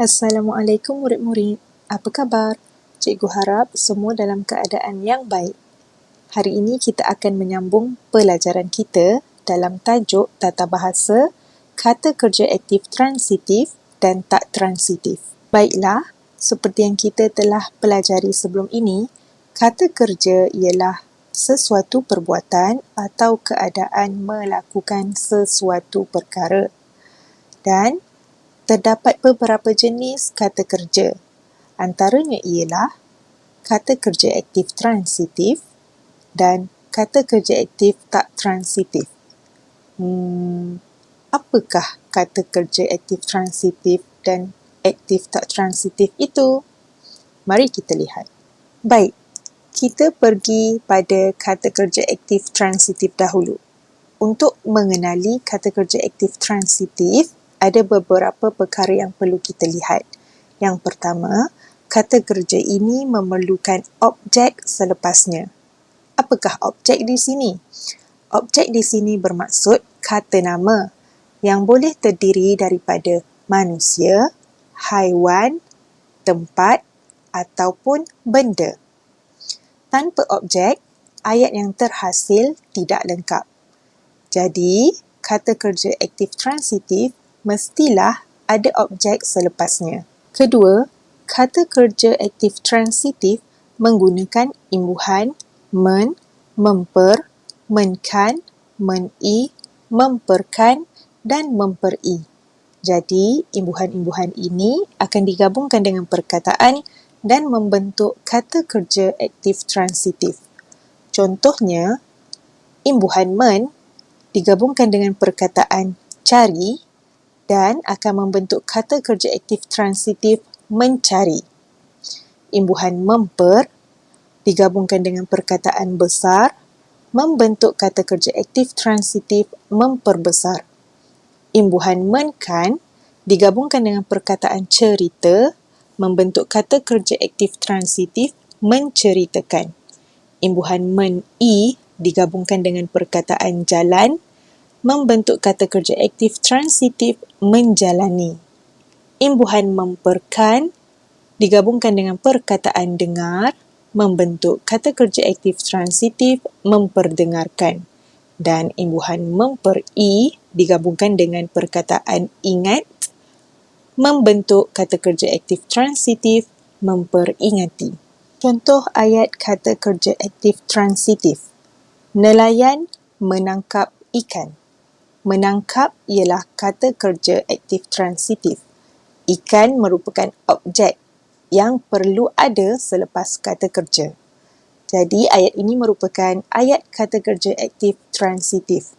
Assalamualaikum murid-murid. Apa khabar? Cikgu harap semua dalam keadaan yang baik. Hari ini kita akan menyambung pelajaran kita dalam tajuk tata bahasa kata kerja aktif transitif dan tak transitif. Baiklah, seperti yang kita telah pelajari sebelum ini, kata kerja ialah sesuatu perbuatan atau keadaan melakukan sesuatu perkara. Dan terdapat beberapa jenis kata kerja. Antaranya ialah kata kerja aktif transitif dan kata kerja aktif tak transitif. Hmm, apakah kata kerja aktif transitif dan aktif tak transitif itu? Mari kita lihat. Baik, kita pergi pada kata kerja aktif transitif dahulu. Untuk mengenali kata kerja aktif transitif, ada beberapa perkara yang perlu kita lihat. Yang pertama, kata kerja ini memerlukan objek selepasnya. Apakah objek di sini? Objek di sini bermaksud kata nama yang boleh terdiri daripada manusia, haiwan, tempat ataupun benda. Tanpa objek, ayat yang terhasil tidak lengkap. Jadi, kata kerja aktif transitif mestilah ada objek selepasnya. Kedua, kata kerja aktif transitif menggunakan imbuhan men, memper, menkan, meni, memperkan dan memperi. Jadi, imbuhan-imbuhan ini akan digabungkan dengan perkataan dan membentuk kata kerja aktif transitif. Contohnya, imbuhan men digabungkan dengan perkataan cari dan akan membentuk kata kerja aktif transitif mencari. Imbuhan memper digabungkan dengan perkataan besar membentuk kata kerja aktif transitif memperbesar. Imbuhan menkan digabungkan dengan perkataan cerita membentuk kata kerja aktif transitif menceritakan. Imbuhan men-i digabungkan dengan perkataan jalan membentuk kata kerja aktif transitif menjalani. Imbuhan memperkan digabungkan dengan perkataan dengar membentuk kata kerja aktif transitif memperdengarkan. Dan imbuhan memperi digabungkan dengan perkataan ingat membentuk kata kerja aktif transitif memperingati. Contoh ayat kata kerja aktif transitif. Nelayan menangkap ikan. Menangkap ialah kata kerja aktif transitif. Ikan merupakan objek yang perlu ada selepas kata kerja. Jadi ayat ini merupakan ayat kata kerja aktif transitif.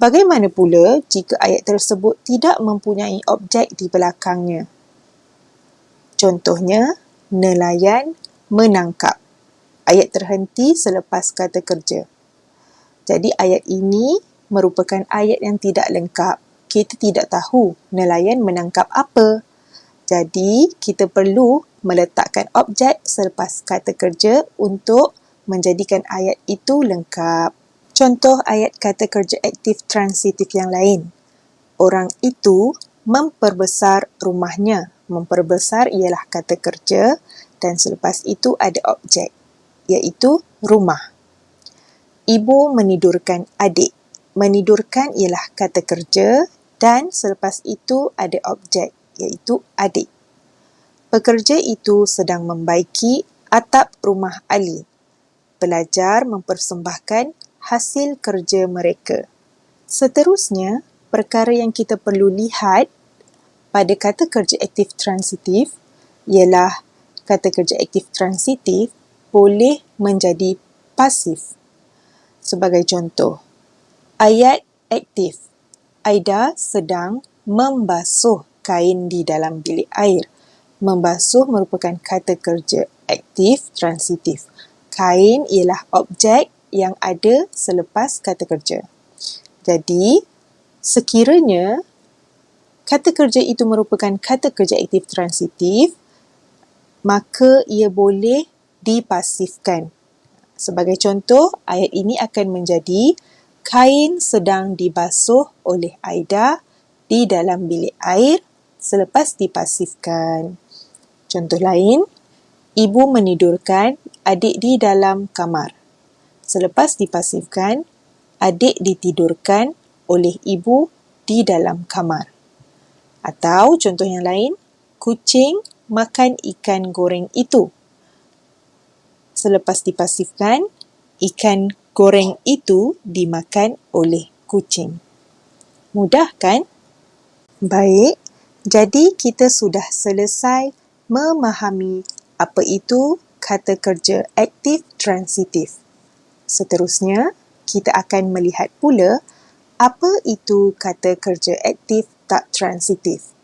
Bagaimana pula jika ayat tersebut tidak mempunyai objek di belakangnya? Contohnya, nelayan menangkap. Ayat terhenti selepas kata kerja. Jadi ayat ini merupakan ayat yang tidak lengkap. Kita tidak tahu nelayan menangkap apa. Jadi, kita perlu meletakkan objek selepas kata kerja untuk menjadikan ayat itu lengkap. Contoh ayat kata kerja aktif transitif yang lain. Orang itu memperbesar rumahnya. Memperbesar ialah kata kerja dan selepas itu ada objek, iaitu rumah. Ibu menidurkan adik menidurkan ialah kata kerja dan selepas itu ada objek iaitu adik. Pekerja itu sedang membaiki atap rumah Ali. Pelajar mempersembahkan hasil kerja mereka. Seterusnya, perkara yang kita perlu lihat pada kata kerja aktif transitif ialah kata kerja aktif transitif boleh menjadi pasif. Sebagai contoh, Ayat aktif. Aida sedang membasuh kain di dalam bilik air. Membasuh merupakan kata kerja aktif transitif. Kain ialah objek yang ada selepas kata kerja. Jadi, sekiranya kata kerja itu merupakan kata kerja aktif transitif, maka ia boleh dipasifkan. Sebagai contoh, ayat ini akan menjadi kain sedang dibasuh oleh Aida di dalam bilik air selepas dipasifkan. Contoh lain, ibu menidurkan adik di dalam kamar. Selepas dipasifkan, adik ditidurkan oleh ibu di dalam kamar. Atau contoh yang lain, kucing makan ikan goreng itu. Selepas dipasifkan, ikan goreng itu dimakan oleh kucing. Mudah kan? Baik, jadi kita sudah selesai memahami apa itu kata kerja aktif transitif. Seterusnya, kita akan melihat pula apa itu kata kerja aktif tak transitif.